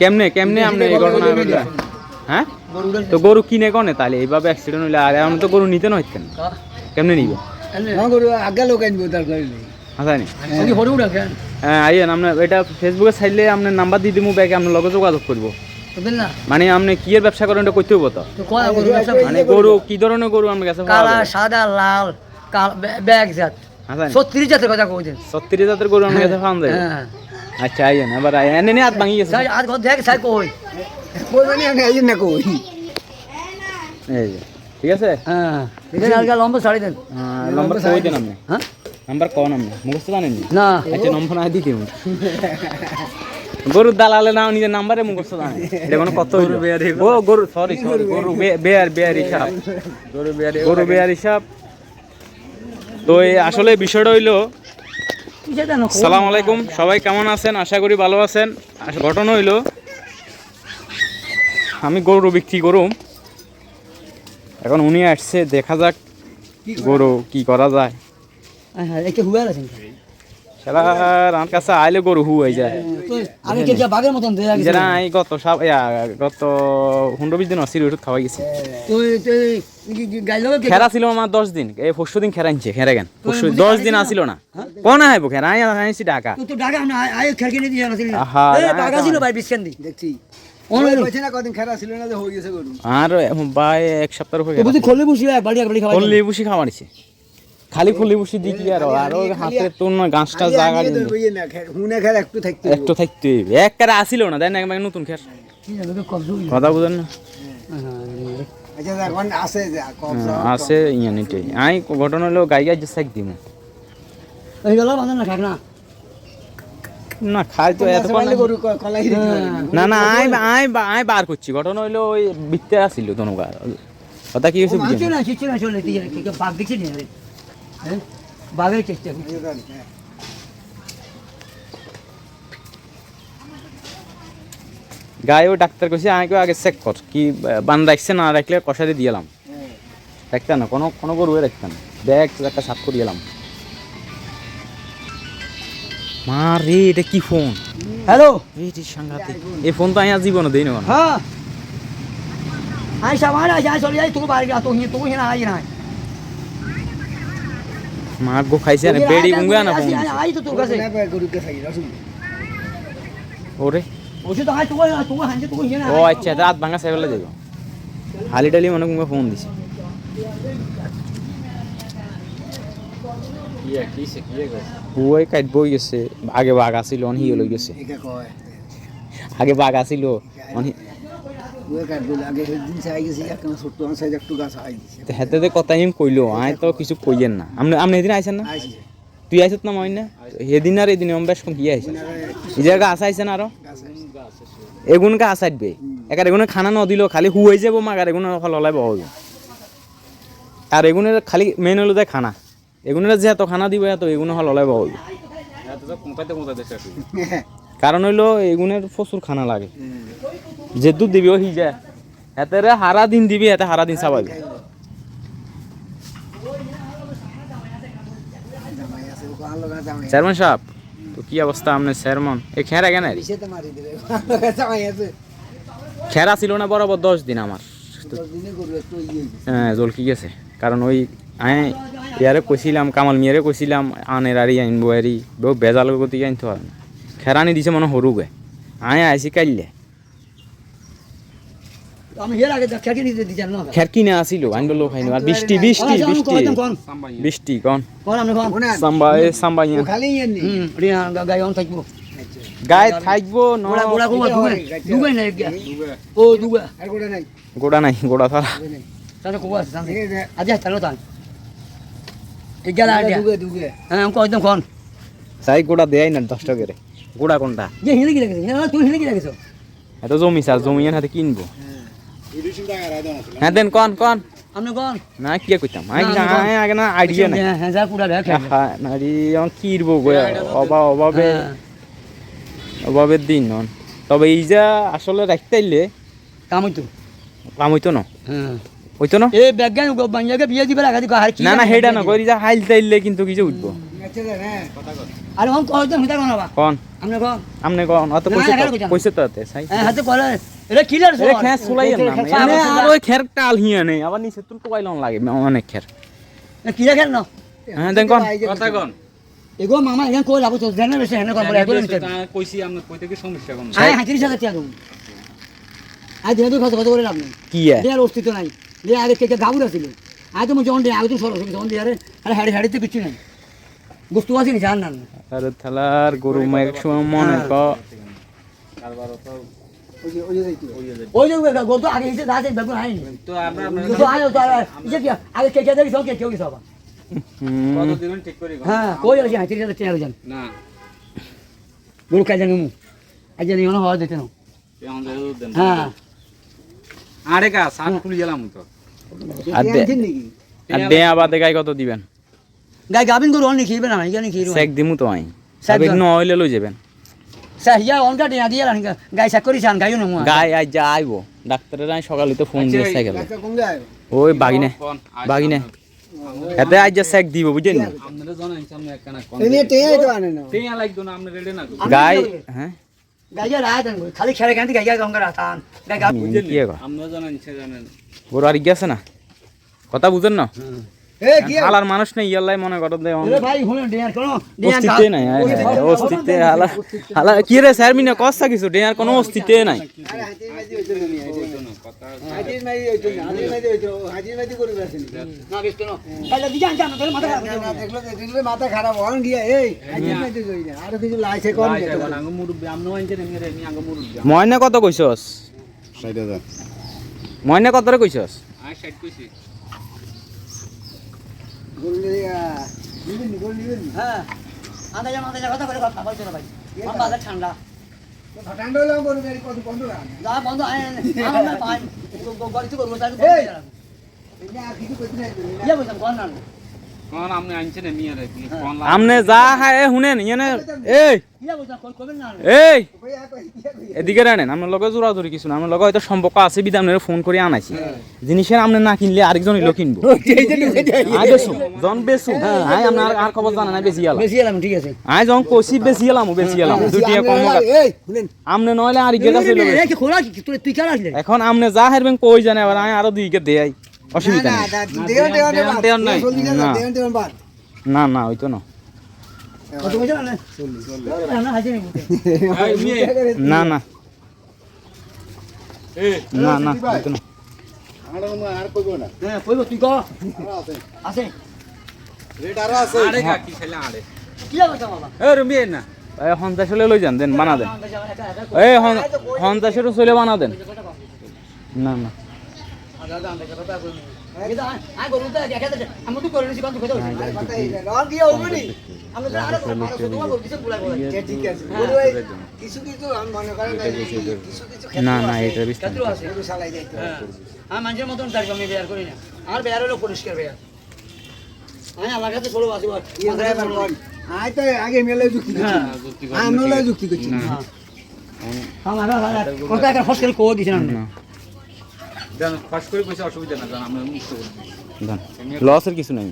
কেমনে কেমনে আপনি এই ঘটনা হ্যাঁ? তো গরু কিনে কনে তাহলে? এইভাবে অ্যাক্সিডেন্ট হইলে আর এখন তো গরু নিতে নয় কেন কেমনে নিব? হ্যাঁ গরু আগে লোক আনব তার করিলে হাসানি আমি হরু রাখেন হ্যাঁ আইয়েন আপনার এটা ফেসবুকে চাইলে আপনার নাম্বার দিয়ে দিবো ব্যাগে আপনার লগে যোগাযোগ করব। মানে আপনি কি এর ব্যবসা করেন এটা করতে হব তো? মানে গরু কি ধরনের গরু আমার কাছে কালা সাদা লাল ব্যাগ জাত। ছত্রিশ জাতের কথা কইছেন। সত্তর জাতের গরু আমার কাছে পাওয়া যায়? আচ্ছা আইয়েন আইয়েন এনে হাত ভাঙি গেছে। ঘর দেখ সাই কই। কই মানে আমি না কই? এই ঠিক আছে? হ্যাঁ। এখানে লম্বা শাড়ি দেন। নাম্বার কই দেন আপনি? হ্যাঁ? নাম্বার কোন আপনি মুখস্থ জানেন না? আচ্ছা নম্বর না দিতে। গরুর দালালে না নিজের নাম্বারে মুখস্থ জানে এটা কোনো কত গরু বেয়ারি। ও গরু সরি সরি গরু বেয়ার বেয়ার হিসাব গরু বেয়ারি। গরু বেয়ার হিসাব তো আসলে বিষয়টা হইল সালাম আলাইকুম সবাই কেমন আছেন? আশা করি ভালো আছেন। ঘটনা হইল আমি গরু বিক্রি করুম। এখন উনি আসছে দেখা যাক গরু কি করা যায়। একটু আছেন সেটা আমার কাছে আইলে গরু হু হয়ে যায়। আগে কে যা বাঘের মতন দেয়া গেছে? যেটা এই গত সব গত পনেরো বিশ দিন অসির ওষুধ খাওয়াই গেছে। তুই তুই গাই লোক খেরা ছিল আমার দশ দিন। এই পরশু দিন খেরা আনছে খেরা কেন? পরশু দশ দিন আসিল না। কোন আইব খেরা আই আইছি ঢাকা। তুই তো দিয়ে আসিলি। এই ছিল ভাই দি দেখছি। আর ভাই এক সপ্তাহ বুসি খাওয়ানিছে খালি ফল্লি বুসি দি কি আর আর হাতে তোর না গাছটা জায়গা তো খের হুনে খের একটু থাকতে। একটু থাকতে হইবে। এক কারে আসিল না দেন একবার নতুন খের। তো কথা বুঝেন না। আচ্ছা আছে যে কম হ্যাঁ, ইয়া নিতে। আই ঘটনা হলো গাই গাই যে সাইক দিমু। এই গেল না খাক না। না খাই তো এত গরু কলাই না না আই আই আই বার করছি। ঘটনা হইল ওই বিত্তে আসিল তনুকা কথা কি হয়েছে না? না? হ্যাঁ? বাঘের চেষ্টা করছি। গায়েও ডাক্তার কইছে আগে আগে চেক কর কি বান রাখছে না রাখলে কষারে দিয়েলাম রাখতে না কোনো কোনো গরুয়ে রাখতাম দেখ একটা সাত করে এলাম। মা রে এটা কি ফোন? হ্যালো? এই সাংঘাতিক। এই ফোন তো আমি আর জীবনে দিই না কোনো। হ্যাঁ। আই সামান আই আই চলে যাই তুই বাড়ি যা তুই তুই না আই না মা গো খাইছে না বেড়ি উঙ্গা না আই তো তোর কাছে। না পায় গরুকে খাই রসুন ওরে। ওষুধ আই তুই তুই হানছে তুই না ও আচ্ছা রাত ভাঙা সাইকেলে যাব হালি টালি মনে কুঙ্গা ফোন দিছে। ওই কাইট বই গেছে আগে বাঘ আসিল অন হিয়ে লই গেছে। একা আগে বাঘ আসিল অন হেতে কথা হিম কইলো আয় তো কিছু কইয়েন না। আপনি আপনি না? তুই আইছত না মই না সেদিন আর এদিন আমি বেশ কম কি আইছেন? এই জায়গা আসা আইছেন আরও? গাছ আইছে। এগুন আসাইবে একার এগুনে খানা ন দিল খালি হু হয়ে যাব মাগার এগুনে হলাই বহ আর এগুনের খালি মেন হলো দেয় খানা। এগুনের যে এত খানা দিব এত এগুনে হল হলাই বহ কারণ হইল এগুনের প্রচুর খানা লাগে। যে দুধ দিবি ও হিজা এতে হারা দিন দিবি এতে হারা দিন চাবাবি। চেয়ারম্যান সাহেব তো কি অবস্থা আপনার চেয়ারম্যান? এই খেরা কেন? খেরা ছিল না বরাবর দশ দিন আমার। হ্যাঁ জলকি গেছে। কারণ ওই আয় ইয়ারে কইছিলাম কামাল মিয়ারে কইছিলাম আনের আরি আনব আরি বেজাল গতি আনতে হয় না। খেরানি দিছে মনে সরু গে আয় আইসি কাইলে না আসিল খাইনি আর বৃষ্টি কন ইয়া ইয়ে গায়ে থাকব গোড়া নাই গোড়া হ্যাঁ গোড়া দেয় না দশ টাকা করে গোড়া কোনটা? যে কি হ্যাঁ তুই কি এত জমি জমি এর হাতে কিনবো। হ্যাঁ দেন কন কন। কোন? না কি কইতাম? আগে না, আগে না আইডিয়া নাই। হ্যাঁ যা পুরা হ্যাঁ কিরবো অভাবে হ্যাঁ। অভাবের দিন নন। তবে এই যা আসলে রাখতে আইলে কামই তো কাম হইতো না? হ্যাঁ। হইতো না? এই ব্যাজ্ঞান বাঞ্জাকে বিয়ে দিবে লাগা কি না না হেডা না করি যা হাইল তাইলে কিন্তু কিছু উঠবো আরে হন কইতাম হিতা কোন? বা কন? আমনে কোন? অত না, কইছে তো কইতাম। কইছে তো আতে সাই হ্যাঁ হাতে করে এটা কিলার এরে খেস সুলাইয়েন না এনে আর ওই খের টাল নেই। আবার নিচে তুল টুকাইলন লাগে অনেক খের কিলা খেল না? হ্যাঁ দেন কোন। কথা কন। এগো মামা এখানে কই যাব তো জানা বেশি হেনে কম বলে এত নিতে কইছি আমরা কইতে কি সমস্যা কোন আয় হাতির সাথে টিয়া দেবো আজ দিনে তো কত কত করে লাভ নেই। কি এ? অস্তিত্ব নাই। যে আগে কে গাবুর আছিল। আজ তো যখন আগে তো সরস যখন দিয়ে আরে হাড়ি হাড়িতে কিছু নাই। বস্তু আছে নি জান না। আরে থালার গরু সময় মনে ক ওই যে আগে হিসেবে দাঁড়াতে বেগুন তো আমরা তো আয় তো কি আগে কে কে দেখি সব কে কেউ কি সব কত দিন ঠিক করি হ্যাঁ কই আছে হাতির সাথে টিয়া জান না। গরু কাজ জানি মু। আজ জানি অন হওয়া দিতে না। এখন যাই দেন। হ্যাঁ। আরে কা সাত গেলাম তো। আর দে আর দে আবার দেখাই কত দিবেন? গাই গাবিন গরু অনেক খেয়ে না খেয়ে চেক দিমু তো আই। সাবেক। ন হইলে লই যাবেন। সাহিয়া অনকা টিয়া দিয়ে গাই চাকরি চান গাইও না গাই আজ যা আইবো। ডাক্তারের আই সকালে তো ফোন দিয়ে সাইকেল একটা ওই বাগিনে বাগিনে। এতে আজ যা চেক দিব বুঝছেন আপনারা জানেন সামনে একখানা কোন এনে টেয়ে তো আনে না। টেয়া লাগতো না আপনি রেডি না গাই হ্যাঁ? গাই যা খালি খেলে কেন গাই যা গঙ্গা রাতান গাই গা আমি আপনারা জানেন সে জানেন। আর গেছে না? কথা বুঝেন না? কি হালার মানুষ নেই ইয়াল্লাই মনে করো দে অস্তিত্ব নাই হ্যাঁ, হ্যাঁ, অস্তিত্ব হালা হালা কি রে স্যার মিনা কষ্ট কিছু? ডেয়ার কোনো অস্তিত্ব নাই। আরে হাজির মাঝি হইতো না হাজির মাঝি হইতো না হাজির মাঝি হইতো হাজির মাঝি করে আসেনি। না বেশ কেন গাই লাগি জান জান তোর মাথা খারাপ না দেখল দেখল মাথা খারাপ হন গিয়া এই না। আর কিছু লাইছে ময়না কত কইছস? ময়না কত রে কইছস? কইছি গরু নিয়া নিবেন নি গরু নিবেন নি হ্যাঁ। আন্দা যা মাথা যা কথা করে কথা বলছ না ভাই আমার বাজার ঠান্ডা। ঠান্ডা হলো গরু বন্ধু বন্ধ যা বন্ধ আয় আমরা পাই গড়ি তো করব তাই এই! এনে আর কিছু কইতে নাই ইয়া বলতাম কোন না আমনে যা হায় শুনেন ইয়েনে এই ইয়া বলতাম কই কইবেন না এই এদিকে রানেন আমার লগে জোরা জোরি কিছু না আমার লগে হয়তো সম্পর্ক আছে বিধান ফোন করে আনাইছি জিনিসের আপনি না কিনলে আরেকজন এলো কিনবো জন বেসু আই আপনার আর খবর জানা নাই বেশি গেলাম বেশি এলাম ঠিক আছে আই যখন কইছি বেশি গেলাম বেশি গেলাম দুটিয়া কম আমনে নইলে আর আসলে এখন আমনে যা হারবেন কই জানে আবার আমি আরও দুইকে দেই অসুবিধা না দেন নাই। না। না। না হইতো না। না না হাজি নি না। না না না। হইতো না আর কইবো না। হ্যাঁ কইব তুই ক আছে। রেট আর আছে। আরে কা কি খেলা আরে কি বলতাম বাবা? এ রুমিয়ে না। এই হন্তাসলে লই যান দেন বানা দেন। এই হন হন্তাসেরও চলে বানা দেন। না না। নি আমি মনে না, এটা বিস্তার কাতরু আছে গরু চালাই যাইতে হবে। হ্যাঁ আমি মানুষের মতন চাইব আমি বেয়ার করি না। আর বেয়ার হলো পরিষ্কার বেয়ার। আমি আমার কাছে চলো আসি ইয়ে আয় তো আগে মেলে যুক্তি করছি। হ্যাঁ আমি মেলে যুক্তি করছি। আমার কথা একটা ফসল কো দিছেন না। জান ফাস্ট করে কইছে অসুবিধা না দেন আমরা মুক্ত করে দিই লসের কিছু নাই